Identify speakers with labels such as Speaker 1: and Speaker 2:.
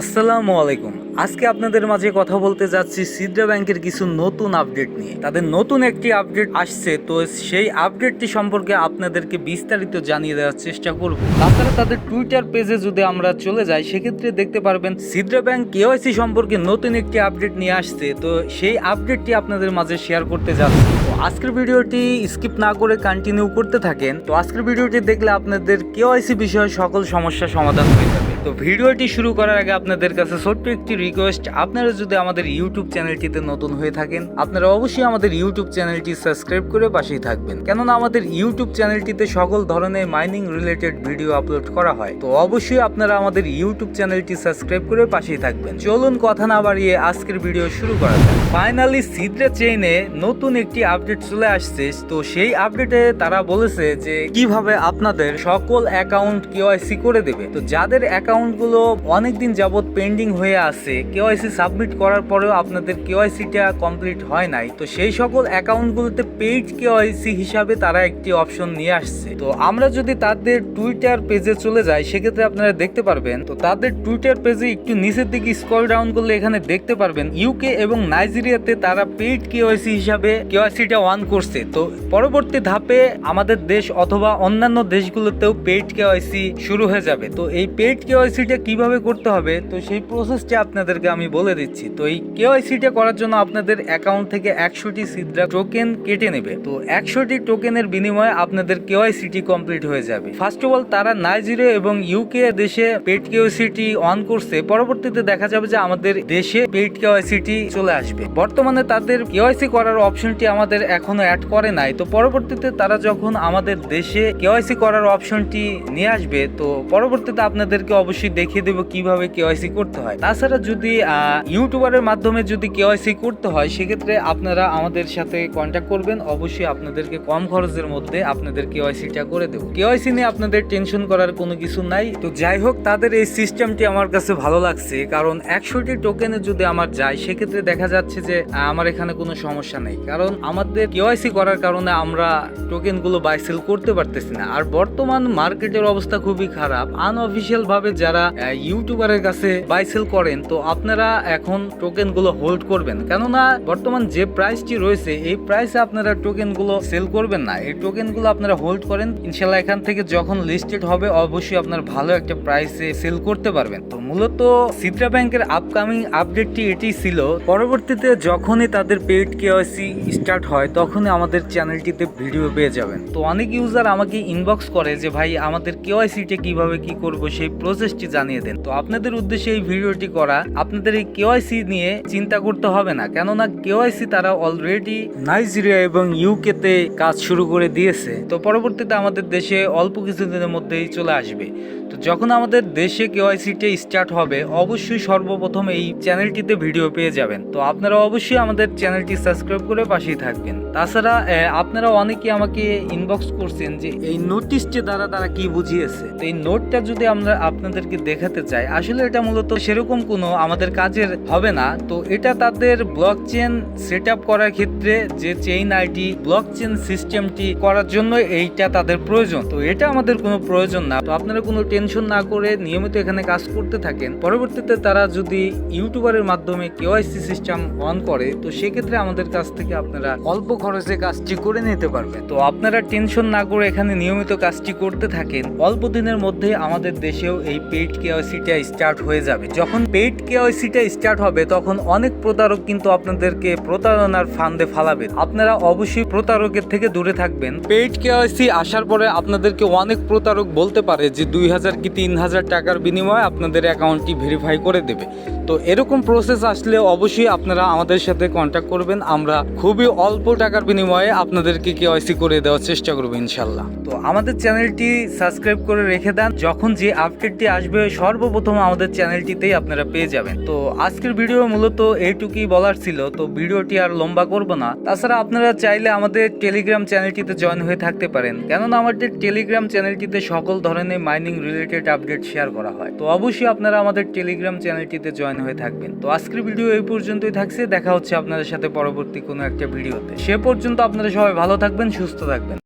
Speaker 1: আসসালামু আলাইকুম। আজকে আপনাদের মাঝে কথা বলতে যাচ্ছি সিদ্রা ব্যাংকের কিছু নতুন আপডেট নিয়ে। তাদের নতুন একটি আপডেট আসছে, তো সেই আপডেটটি সম্পর্কে আপনাদেরকে বিস্তারিত জানিয়ে দেওয়ার চেষ্টা করব। তাছাড়া তাদের টুইটার পেজে যদি আমরা চলে যাই, সেক্ষেত্রে দেখতে পারবেন সিদ্রা ব্যাংক কেওয়াইসি সম্পর্কে নতুন একটি আপডেট নিয়ে আসছে। তো সেই আপডেটটি আপনাদের মাঝে শেয়ার করতে যাচ্ছি। আজকের ভিডিওটি স্কিপ না করে কন্টিনিউ করতে থাকেন। তো আজকের ভিডিওটি দেখলে আপনাদের কেওয়াইসি বিষয়ে সকল সমস্যা সমাধান হয়ে যাবে। তো ভিডিওটি শুরু করার আগে আপনাদের কাছে ছোট্ট একটি রিকোয়েস্ট আপনারা যদি আমাদের ইউটিউব চ্যানেলটিতে নতুন হয়ে থাকেন, আপনারা অবশ্যই আমাদের ইউটিউব চ্যানেলটি সাবস্ক্রাইব করে পাশেই থাকবেন। কেননা আমাদের ইউটিউব চ্যানেলটিতে সকল ধরনের মাইনিং রিলেটেড ভিডিও আপলোড করা হয়। তো অবশ্যই আপনারা আমাদের ইউটিউব চ্যানেলটি সাবস্ক্রাইব করে পাশেই থাকবেন। চলুন কথা না বাড়িয়ে আজকের ভিডিও শুরু করা যাক। ফাইনালি সিদ্রা চেইনে নতুন একটি আপডেট চলে আসছে। তো সেই আপডেটে তারা বলেছে যে, কীভাবে আপনাদের সকল অ্যাকাউন্ট কেওয়াইসি করে দেবে। তো যাদের অ্যাকাউন্টগুলো অনেকদিন যাবত পেন্ডিং হয়ে আছে কেওয়াইসি সাবমিট করার পরেও আপনাদের কেওয়াইসিটা কমপ্লিট হয় নাই। তো সেই সকল অ্যাকাউন্টগুলোতে পেইড কেওয়াইসি হিসাবে তারা একটি অপশন নিয়ে আসছে। তো আমরা যদি তাদের টুইটার পেজে চলে যাই, সেক্ষেত্রে আপনারা দেখতে পারবেন, তো তাদের টুইটার পেজে একটু নিচের দিকে স্ক্রল ডাউন করলে এখানে দেখতে পারবেন ইউকে এবং নাইজেরিয়াতে তারা পেইড কেওয়াইসি হিসাবে কেওয়াইসিটা অন করছে। তো পরবর্তী ধাপে আমাদের দেশ অথবা অন্যান্য দেশগুলোতেও পেইড কেওয়াইসি শুরু হয়ে যাবে। তো এই পেইড কেওয়াইসিটা কীভাবে করতে হবে? তো সেই প্রসেসটা আপনাদেরকে আমি বলে দিচ্ছি, তো এই কেওয়াইসিটা করার জন্য আপনাদের অ্যাকাউন্ট থেকে একশোটি সিদ্রা টোকেন কেটে নেবে। তো একশোটি টোকেনের বিনিময়ে আপনাদের কেওয়াইসিটি কমপ্লিট হয়ে যাবে। ফার্স্ট অফ অল তারা নাইজেরিয়া এবং ইউকে দেশে পেইড কেওয়াইসিটি অন করছে। পরবর্তীতে দেখা যাবে যে আমাদের দেশে পেইড কেওয়াইসিটি চলে আসবে। বর্তমানে তাদের কেওয়াইসি করার অপশনটি আমাদের এখনও অ্যাড করে নাই। তো পরবর্তীতে তারা যখন আমাদের দেশে কেওয়াইসি করার অপশনটি নিয়ে আসবে, তো পরবর্তীতে আপনাদেরকে অবশ্যই দেখিয়ে দেবো কীভাবে কেওয়াইসি করতে হয়। তাছাড়া যদি ইউটিউবারের মাধ্যমে যদি কেওয়াইসি করতে হয়, সেক্ষেত্রে আপনারা আমাদের সাথে কন্ট্যাক্ট করবেন। অবশ্যই আপনাদেরকে কম খরচের মধ্যে আপনাদের কেওয়াইসিটা করে দেবো। কেওয়াইসি নিয়ে আপনাদের টেনশন করার কোনো কিছু নাই। তো যাই হোক, তাদের এই সিস্টেমটি আমার কাছে ভালো লাগছে। কারণ একশোটি টোকেনে যদি আমার যায়, সেক্ষেত্রে দেখা যাচ্ছে যে আমার এখানে কোনো সমস্যা নেই। কারণ আমাদের কেওয়াইসি করার কারণে আমরা টোকেনগুলো বাই সেল করতে পারতেছি না। আর বর্তমান মার্কেটের অবস্থা খুবই খারাপ। আনঅফিসিয়াল ভাবে যারা ইউটিউবারের কাছে বাই সেল করেন, তো আপনারা এখন টোকেনগুলো হোল্ড করবেন। কেননা বর্তমান যে প্রাইসটি রয়েছে, এই প্রাইসে আপনারা টোকেনগুলো সেল করবেন না। এই টোকেনগুলো আপনারা হোল্ড করেন। ইনশাল্লাহ এখান থেকে যখন লিস্টেড হবে, অবশ্যই আপনার ভালো একটা প্রাইসে সেল করতে পারবেন। তো মূলত সিদ্রা ব্যাংকের আপকামিং আপডেটটি এটি ছিল। পরবর্তীতে যখনই তাদের পেইড কেওয়াইসি স্টার্ট হয়, তখনই আমাদের চ্যানেলটিতে ভিডিও পেয়ে যাবেন। তো অনেক ইউজার আমাকে ইনবক্স করে যে, ভাই, আমাদের কেওয়াইসিটা কীভাবে কি করব? সেই প্রসেসটি জানিয়ে দেন। তো আপনাদের উদ্দেশ্যে এই ভিডিওটি করা। আপনাদের এই কেওয়াইসি নিয়ে চিন্তা করতে হবে না। কেননা কেওয়াইসি তারা অলরেডি নাইজেরিয়া এবং ইউকে তে কাজ শুরু করে দিয়েছে। তো পরবর্তীতে আমাদের দেশে অল্প কিছুদিনের মধ্যেই চলে আসবে। তো যখন আমাদের দেশে কেওয়াইসিটা স্টার্ট হবে, অবশ্যই সর্বপ্রথম এই চ্যানেলটিতে ভিডিও পেয়ে যাবেন। তো আপনারা অবশ্যই আমাদের চ্যানেলটি সাবস্ক্রাইব করে পাশেই থাকবেন। তাছাড়া আপনারা অনেকে আমাকে ইনবক্স করছেন যে এই নোটিশটি দ্বারা তারা কি বুঝিয়েছে? তো এই নোটটা যদি আমরা আপনাদেরকে দেখাতে চাই, আসলে এটা মূলত সেরকম কোনো আমাদের কাজের হবে না। তো এটা তাদের ব্লক চেন সেট আপ করার ক্ষেত্রে যে চেইন আইডি ব্লক চেন সিস্টেমটি করার জন্য এইটা তাদের প্রয়োজন। তো এটা আমাদের কোনো প্রয়োজন না। তো আপনারা কোনো টেনশন না করে নিয়মিত এখানে কাজ করতে থাকেন। পরবর্তীতে তারা যদি ইউটিউবারের মাধ্যমে কেওয়াইসি সিস্টেম অন করে, তো সেক্ষেত্রে আমাদের কাছ থেকে আপনারা অল্প খরচে কাজটি করে নিতে পারবেন তো আপনারা টেনশন না করে এখানে নিয়মিত কাজটি করতে থাকেন। অল্প দিনের মধ্যে আমাদের দেশেও এই পেইড কেওয়াইসিটা স্টার্ট হয়ে যাবে। যখন পেইড কেওয়াইসিটা স্টার্ট হবে, তখন অনেক প্রতারক কিন্তু আপনাদেরকে প্রতারণার ফান্দে ফালাবে। আপনারা অবশ্যই প্রতারকের থেকে দূরে থাকবেন। পেইড কেওয়াইসি আসার পরে আপনাদেরকে অনেক প্রতারক বলতে পারে যে, দুই হাজার কি তিন হাজার টাকার বিনিময়ে আপনাদের অ্যাকাউন্টটি ভেরিফাই করে দেবে। তো এরকম প্রসেস আসলে অবশ্যই আপনারা আমাদের সাথে কন্ট্যাক্ট করবেন। আমরা খুবই অল্প টাকার বিনিময়ে আপনাদেরকে কেওয়াইসি করে দেওয়ার চেষ্টা করব ইনশাল্লাহ। তো আমাদের চ্যানেলটি সাবস্ক্রাইব করে রেখে দেন। যখন যে আপডেটটি আসবে, সর্বপ্রথম আমাদের চ্যানেলটিতেই আপনারা পেয়ে যাবেন। তো আজকের ভিডিও মূলত এইটুকুই বলার ছিল। তো ভিডিওটি আর লম্বা করব না। তাছাড়া আপনারা চাইলে আমাদের টেলিগ্রাম চ্যানেলটিতে জয়েন হয়ে থাকতে পারেন। কেননা আমাদের টেলিগ্রাম চ্যানেলটিতে সকল ধরনের মাইনিং রিলেটেড আপডেট শেয়ার করা হয়। তো অবশ্যই আপনারা আমাদের টেলিগ্রাম চ্যানেলটিতে জয়েন হয়ে থাকবেন। তো আজকের ভিডিও এই পর্যন্তই থাকছে। দেখা হচ্ছে আপনাদের সাথে পরবর্তী কোনো একটা ভিডিওতে। সে পর্যন্ত আপনারা সবাই ভালো থাকবেন সুস্থ থাকবেন।